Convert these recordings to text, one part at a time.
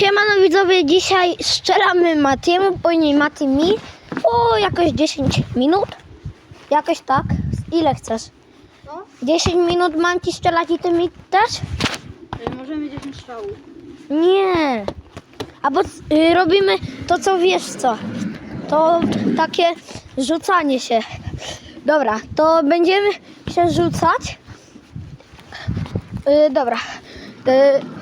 Siemano widzowie, dzisiaj strzelamy Matiemu, później Mati mi. O, jakoś 10 minut. Jakoś tak. Ile chcesz? No, 10 minut mam ci strzelać i ty mi też? y, możemy 10 strzałów. Nie. Albo y, robimy to, co wiesz co. To takie rzucanie się. Dobra, to będziemy się rzucać. Y, dobra. Y,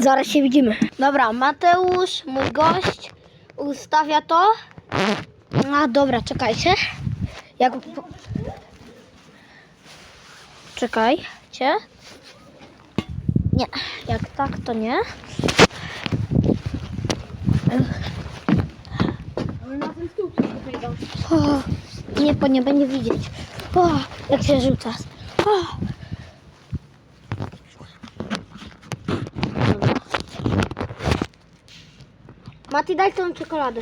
zaraz się widzimy. Dobra, Mateusz, mój gość, ustawia to. A dobra, czekajcie. Jak... Czekajcie. Nie, jak tak, to nie. O, nie, bo nie będzie widzieć. O, jak się rzuca. O. Mati, daj tą czekoladę.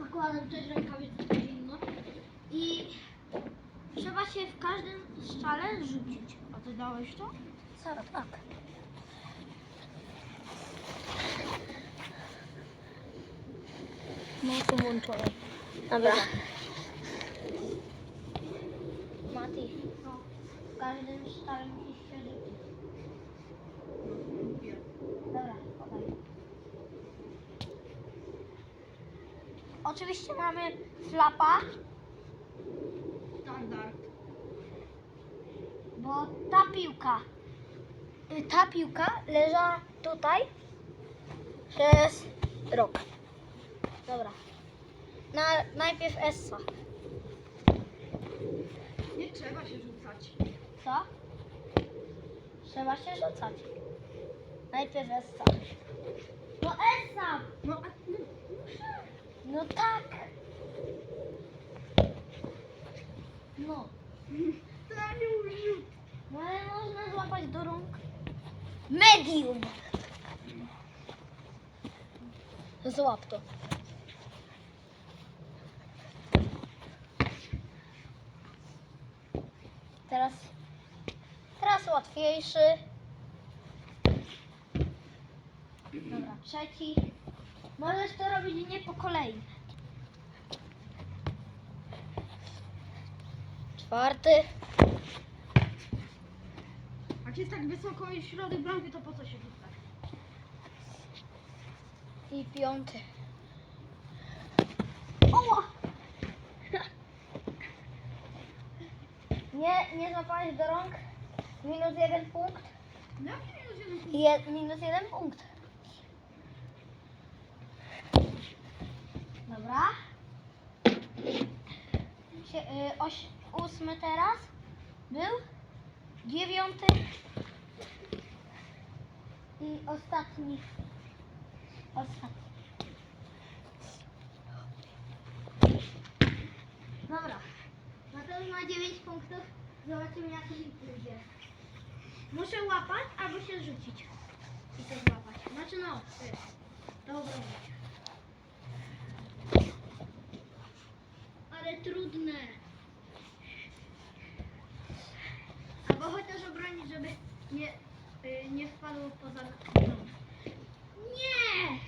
Ja zakładam też rękawice zimno. I trzeba się w każdym strzale rzucić. A ty dałeś to? Zaraz, tak. No to włączone. Dobra. Mati, no, w każdym strzale musisz się rzucić. Dobra, podaj. Oczywiście mamy flapa, Standard. bo ta piłka, y, ta piłka leżała tutaj przez rok. Dobra. Na, najpierw Essa. Nie trzeba się rzucać. Co? Trzeba się rzucać. Najpierw Essa. No Essa! No, No tak! No. to nie użył. No ale można złapać do rąk. Medium! Złap to. Teraz, teraz łatwiejszy. Dobra, trzeci. Możesz to robić nie po kolei. Czwarty. Jak jest tak wysoko i środek bramki, to po co się rzucać? I piąty. Oła! Nie, nie złapałeś do rąk. Minus jeden punkt. No, minus jeden punkt. Je, minus jeden punkt. Dobra. Y, oś, ósmy teraz był. Dziewiąty. I ostatni. Ostatni. Dobra. Mateusz ma 9 punktów. Zobaczymy jak mi pójdzie. Muszę łapać albo się rzucić. I też łapać. Znaczy no, ty. To obronić. Ale trudne. Albo chociaż obronić, żeby nie, y, nie wpadło poza dom. Nie!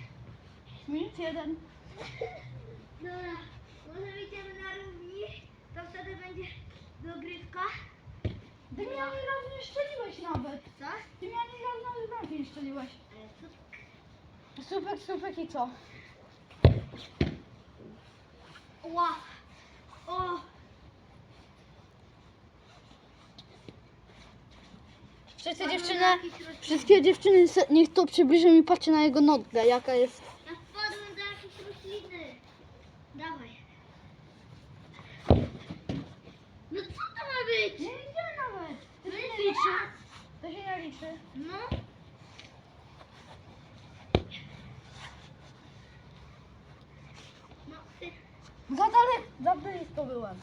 Minus jeden. Dobra, może idziemy na równi, to wtedy będzie dogrywka. Ty mnie ani razu nie strzeliłeś nawet. Co? Ty mnie ani razu nawet bramki nie strzeliłeś. Ale co? Supek, supek i co? Ła! O! Padłem dziewczyny, wszystkie dziewczyny, se- niech to przybliży mi patrzy na jego nogę, jaka jest. Ja wpadłem do jakiejś rośliny. Dawaj. No co to ma być? Nie idziemy nawet. To się No nie jest liczy. raz. To się nie liczy. No. Za daleko, za blisko byłem.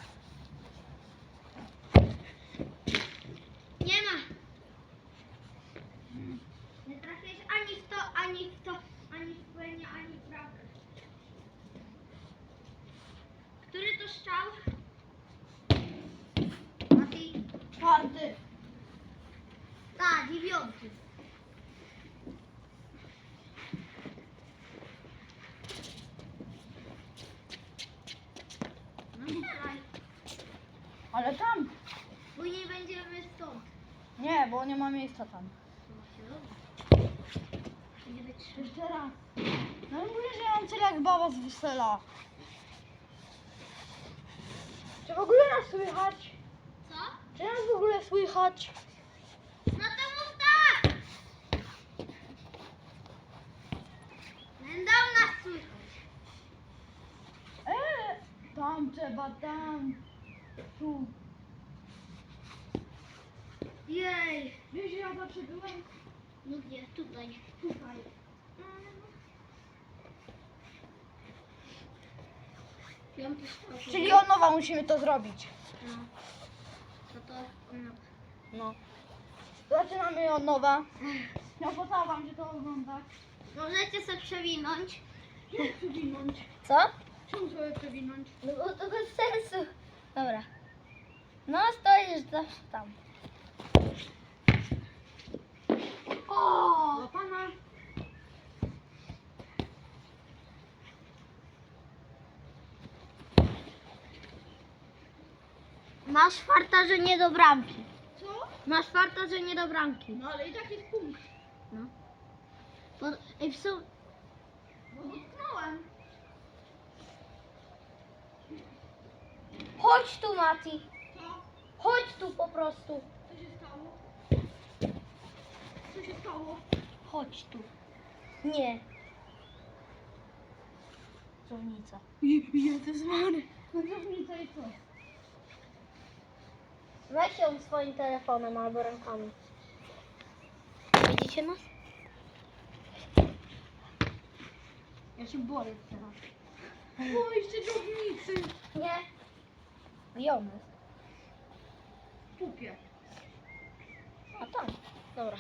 Nie ma. Nie trafiłeś ani w to, ani w to, ani w płynie, ani w bramkę. Który to strzał? Mati? Czwarty. Dziewiąty. No. Ale tam. Później będziemy stąd. Nie, bo nie ma miejsca tam. To się robi. Będzie być trzy. Jeszcze raz. No i mówię, że ja mam cel jak baba z wesela. Czy w ogóle nas słychać? Co? Czy nas w ogóle słychać? No to mów tak! Będą nas słychać. Eee, trzeba, tam. Tu. Jej! Wiesz, ja zawsze byłem No gdzie? Tutaj. tutaj. Czyli od nowa musimy to zrobić. No. To to... No. No. Zaczynamy od nowa. Ja pocałuję wam się to oglądać. Możecie sobie przewinąć. Jak przewinąć? Co? Czemu sobie przewinąć? No bo to bez sensu. Dobra. No stoisz zawsze tam. O! Do pana. Masz farta, że nie do bramki. Co? Masz farta, że nie do bramki. No ale i tak jest punkt. No. Bo, ej, w sum... Bo dotknąłem. Chodź tu, Mati. Chodź tu po prostu. Co się stało? Co się stało? Chodź tu. Nie. Żownica. Jezus Mary. No różnica i co? Weź ją swoim telefonem albo rękami. Widzicie nas? Ja się boję teraz. O, jeszcze dżownicy. Nie. Wiemy. Pupie. A tam. Dobra.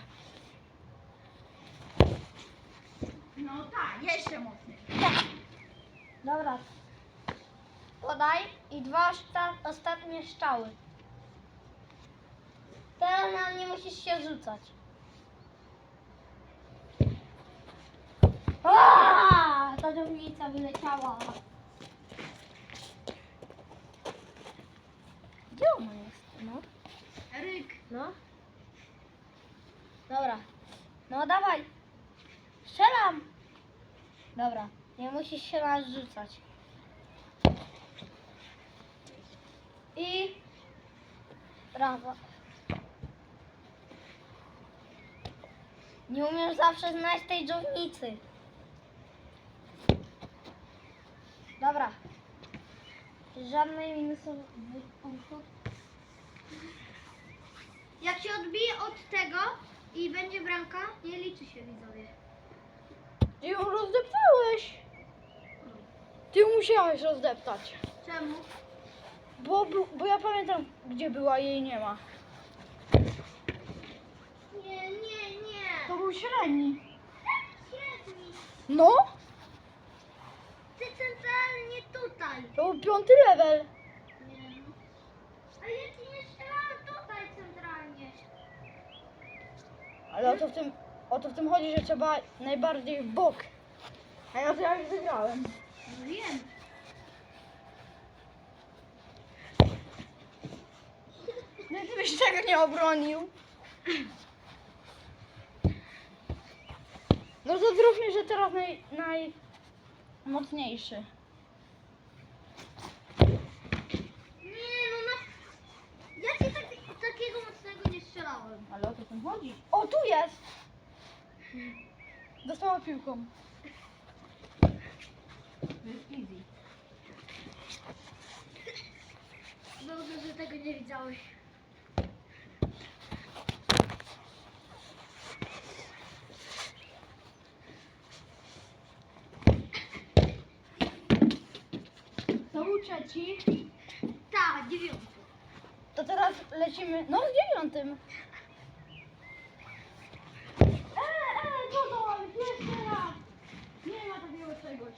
No tak, jeszcze mocniej. Dobra. Podaj i dwa osta- ostatnie strzały. Teraz na nie musisz się rzucać. Aaaa! Ta dżownica wyleciała. Gdzie ona jest? No. Eryk. No. Dobra. No dawaj. Strzelam. Dobra. Nie musisz się nas rzucać. I... Brawo. Nie umiesz zawsze znaleźć tej dżownicy. Dobra. Żadnej punktów. Jak się odbije od tego i będzie bramka, nie liczy się widzowie. Ty ją rozdeptałeś. Ty ją musiałeś rozdeptać. Czemu? Bo, bu- bo ja pamiętam, gdzie była jej nie ma. Nie, nie, nie. To był średni. Średni. No, Ty centralnie tutaj. to był piąty level. Nie. A ja ci nie strzelałam tutaj centralnie. Ale o to w tym, o to w tym chodzi, że trzeba najbardziej w bok. A ja to jak wygrałem. Wiem. No ty byś tego nie obronił. No to zróbmy, że teraz naj, najmocniejszy. Nie, no na... Ja ci tak, takiego mocnego nie strzelałem. Ale o to w tym chodzi. O, tu jest! Dostała piłką. To jest easy. Dobrze, że tego nie widziałeś. To był trzeci. Tak, dziewiąty. To teraz lecimy. No z dziewiątym. Eee, eee, co to mamy? Jeszcze raz. Nie ma takiego czegoś.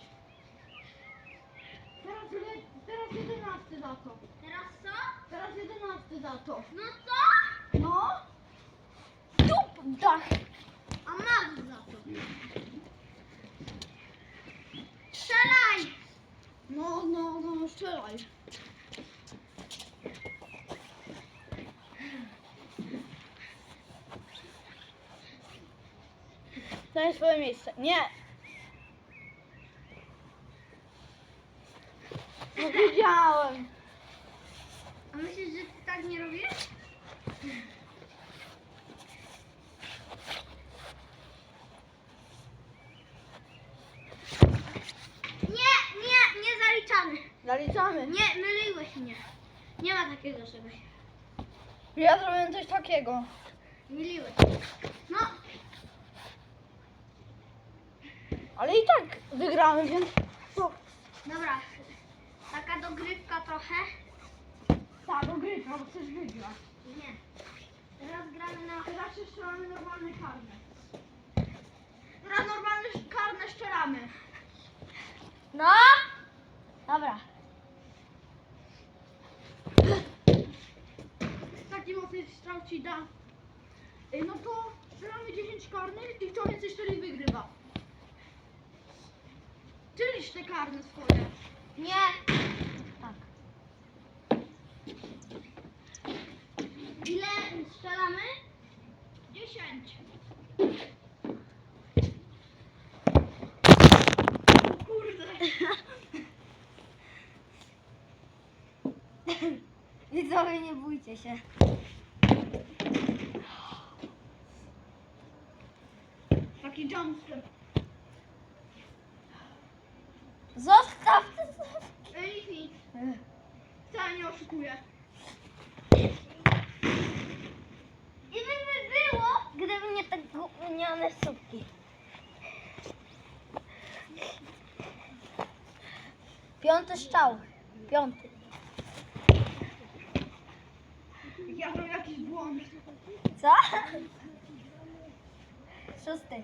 Teraz, le, teraz jedenasty za to. Teraz co? Teraz jedenasty za to. No co? No. Dup dach. A masz za to. Strzelaj! No, no, no, strzelaj. Zajmij swoje miejsce. Nie. No wiedziałem. A myślisz, że ty tak nie robisz? Nie, nie, nie zaliczamy. Zaliczamy. Nie, myliłeś mnie. Nie ma takiego czegoś. Ja zrobiłem coś takiego. Myliłeś. No, Ale i tak wygrałem, więc... No. dobra. Taka dogrywka trochę. Tak, ogrywka, bo chcesz wygrać. Nie. Teraz gramy na... Teraz się strzelamy normalne karne. Teraz normalne karne strzelamy. No! Dobra. Taki mocny strzał ci da. No to strzelamy 10 karnych i kto więcej strzeli wygrywa. Licz te karne swoje. Nie. Tak. Ile strzelamy? 10. Kurde. Widzowie, nie bójcie się. Taki jumpster. Zostaw te Ej, nic. Wcale nie oszukuję. I by by było, gdyby nie te gówniane słupki. Piąty strzał. Piąty. Ja zrobię jakiś błąd. Co? Szósty.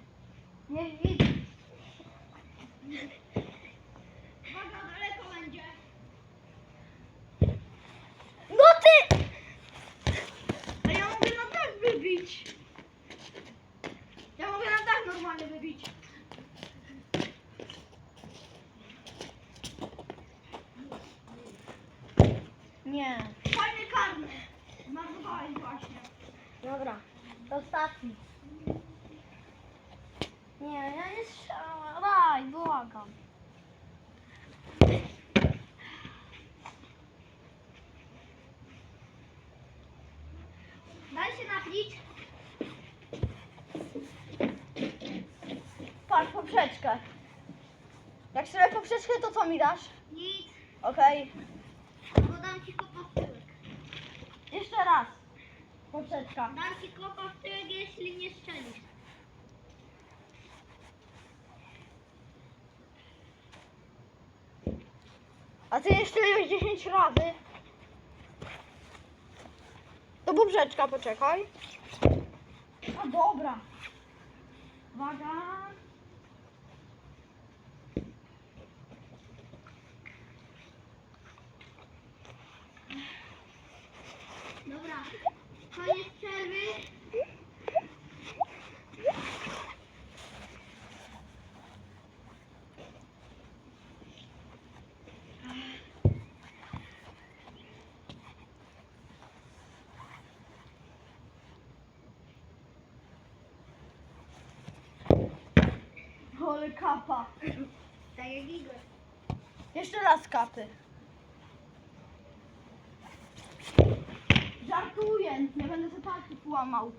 poprzeczkę. Jak strzelę poprzeczkę, to co mi dasz? Nic, Okej. bo dam ci kopa w tyłek. Jeszcze raz. Poprzeczka. Dam ci kopa w tyłek, jeśli nie strzelisz. A ty nie strzeliłeś 10 razy. To poprzeczka, poczekaj. A dobra. Uwaga. Ale kapa. Tak jak. Jeszcze raz kapy. Żartuję, nie będę sobie palców łamał.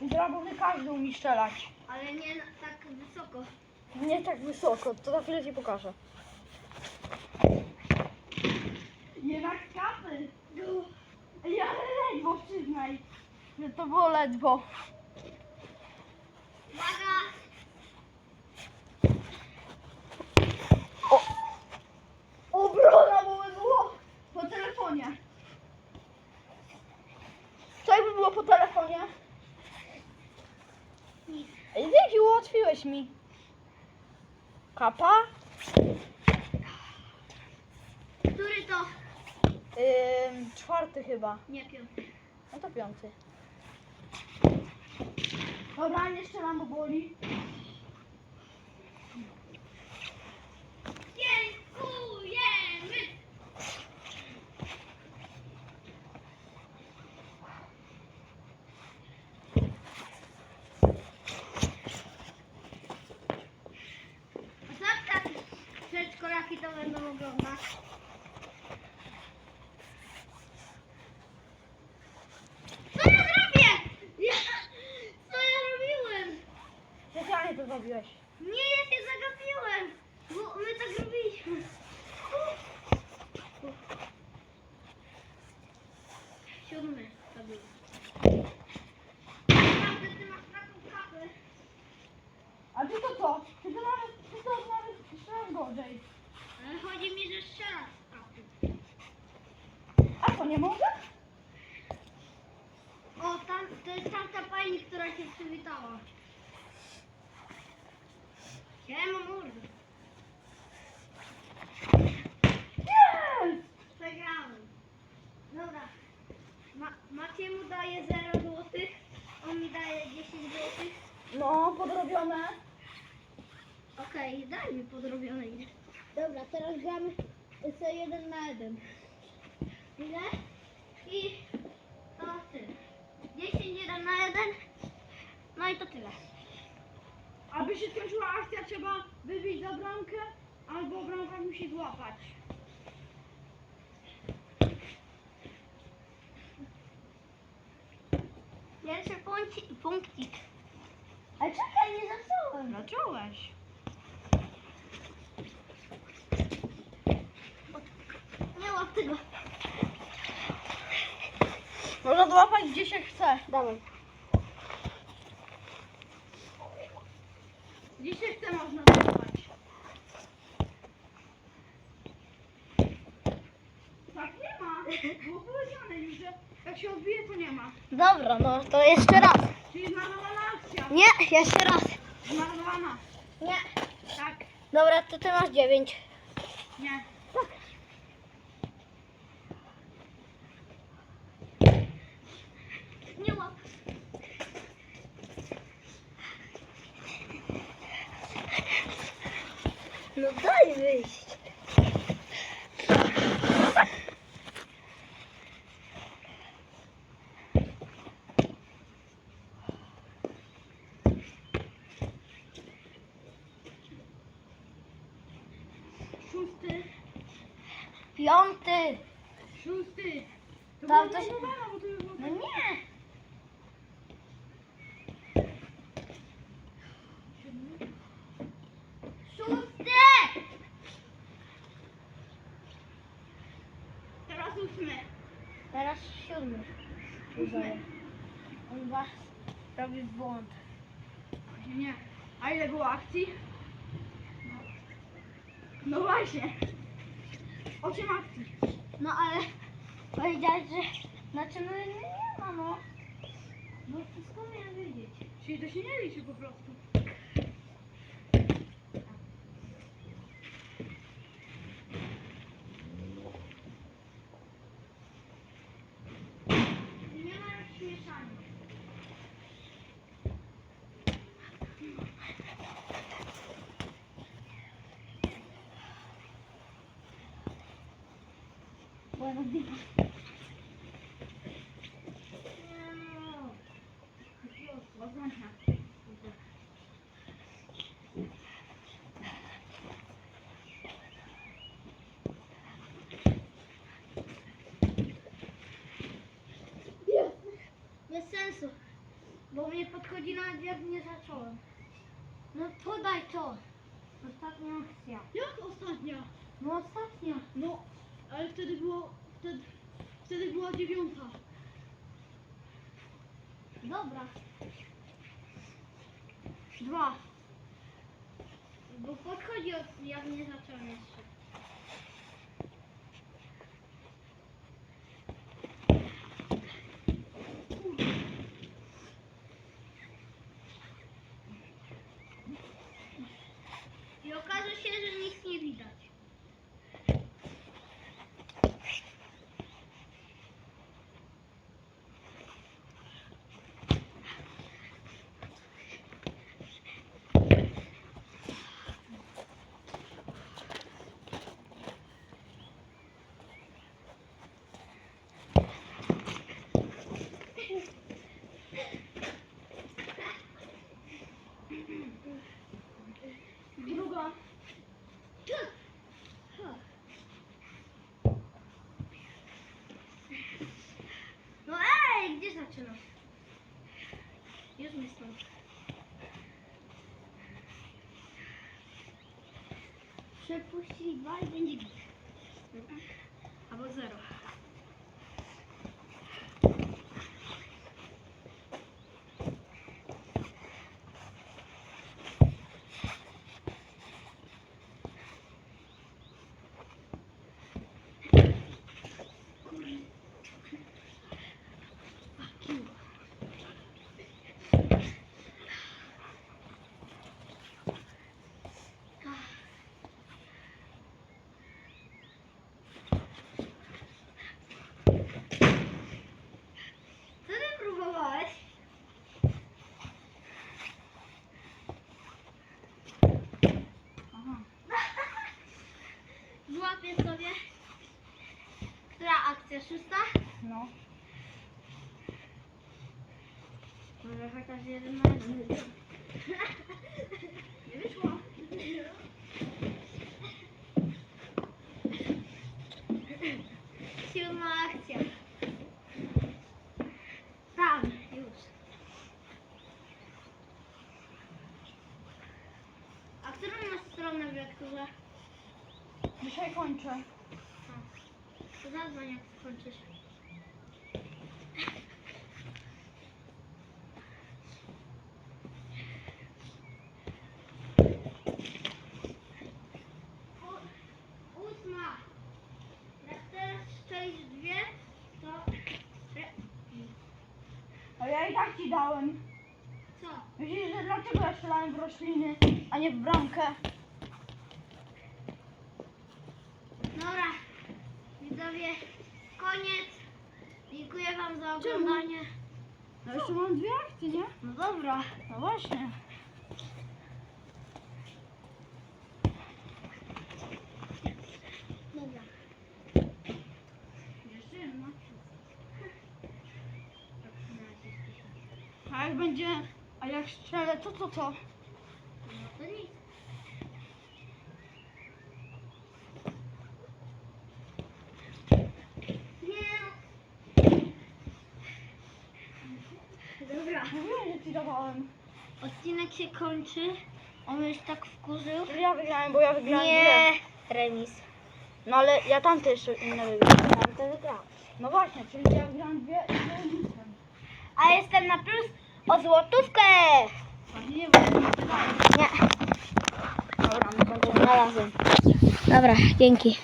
Dragony każdy umie strzelać. Ale nie tak wysoko. Nie tak wysoko, to za chwilę ci pokażę. Jednak kapy. Ja ledwo przyznaj, że to było ledwo. Uwaga! O! Obrona, bo by było po telefonie. Co jakby było po telefonie? Dzięki, ułatwiłeś mi. Kapa? Który to? Ym, czwarty chyba. Nie piąty. No to piąty. Dobra, strzelam, bo boli. Dziękujemy! Zawsze tak przedszkolaki to będą oglądać. Co ja zrobię? Ja, co ja robiłem? Zrobiłeś. Nie, ja się zagapiłem, bo my tak robiliśmy. Siódmy to był. Naprawdę, ty masz taką kapę. A ty to co? Ty to nawet, ty to nawet strzelasz gorzej. Ale chodzi mi, że strzelasz z kapy. A co, nie mogę? O, tam, to jest tamta pani, która się przywitała. Siema, mordo. Jest! Przegrałem. Dobra. Ma, Maciej mu daje 0 złotych, on mi daje 10 złotych. No, podrobione. Okej, daj mi podrobione. Dobra, teraz gramy sobie jeden na jeden. Ile? I to tyle. 10 jeden na jeden. No i to tyle. Aby się skończyła akcja, trzeba wybić za bramkę, albo bramka musi złapać. Pierwszy punkcik. punkcik. Ale czekaj, nie zacząłem. Zacząłeś. Nie łap tego. Można złapać gdzie się chce. Dawaj. Gdzie się chce można złapać. Tak nie ma. Było powiedziane już, że jak się odbije, to nie ma. Dobra, no to jeszcze raz. Czyli zmarnowana akcja. Nie, jeszcze raz. Zmarnowana. Nie. Tak. Dobra, to ty masz 9. Nie. Nie łap. No daj wyjść. Szósty. Piąty. Szósty. To Tam było coś- zmarnowane, bo to już było... No nie. Szósty. Teraz ósmy. Teraz siódmy. Ósmy. On was robi błąd. Nie. A ile było akcji? No właśnie. Osiem akcji. No ale powiedziałeś, że znaczy no nie, ma no. No skąd miałem wiedzieć? Czyli to się nie liczy po prostu. Bez sensu. Bo mnie podchodzi nawet jak nie zacząłem. No podaj to. Ostatnia akcja. Jak ostatnia? No ostatnia. No, ale wtedy było, wtedy, wtedy była dziewiąta. Dobra. Dwa. Bo podchodzi od jak nie zacząłem jeszcze. I okaże się, że nic nie widać. Druga. No ej, gdzie zaczynasz? Już mi stąd. Przepuścić dwa i będzie git. Albo zero. 300? No. Może chociaż jeden na jeden. Nie wyszło. Siódma akcja. Tam, już. A którą masz stronę, Wiatkurze? Dzisiaj kończę. Zadzwoń jak skończysz. Ósma. Jak teraz strzelisz dwie, to... A ja i tak ci dałem. Co? Widzisz, że dlaczego ja strzelałem w rośliny, a nie w bramkę? Dobra, widzowie, koniec. Dziękuję Wam za Czemu? Oglądanie. No jeszcze mam dwie akcje, nie? No dobra. No właśnie. Dobra. Jeszcze jedna. A jak będzie, a jak strzelę, to co to? No to nic. Nie. Dobra. Mówiłem, że ci dawałem. Odcinek się kończy. On już tak wkurzył. Ja wygrałem, bo ja wygrałem Nie. Remis. No ale ja tamte jeszcze inne wygrałem. Tam to wygrał. No właśnie, czyli ja wygrałem dwie dwie. A jestem na plus o złotówkę. Nie. Dobra, my kończymy. Znalazłem. Dobra, dzięki.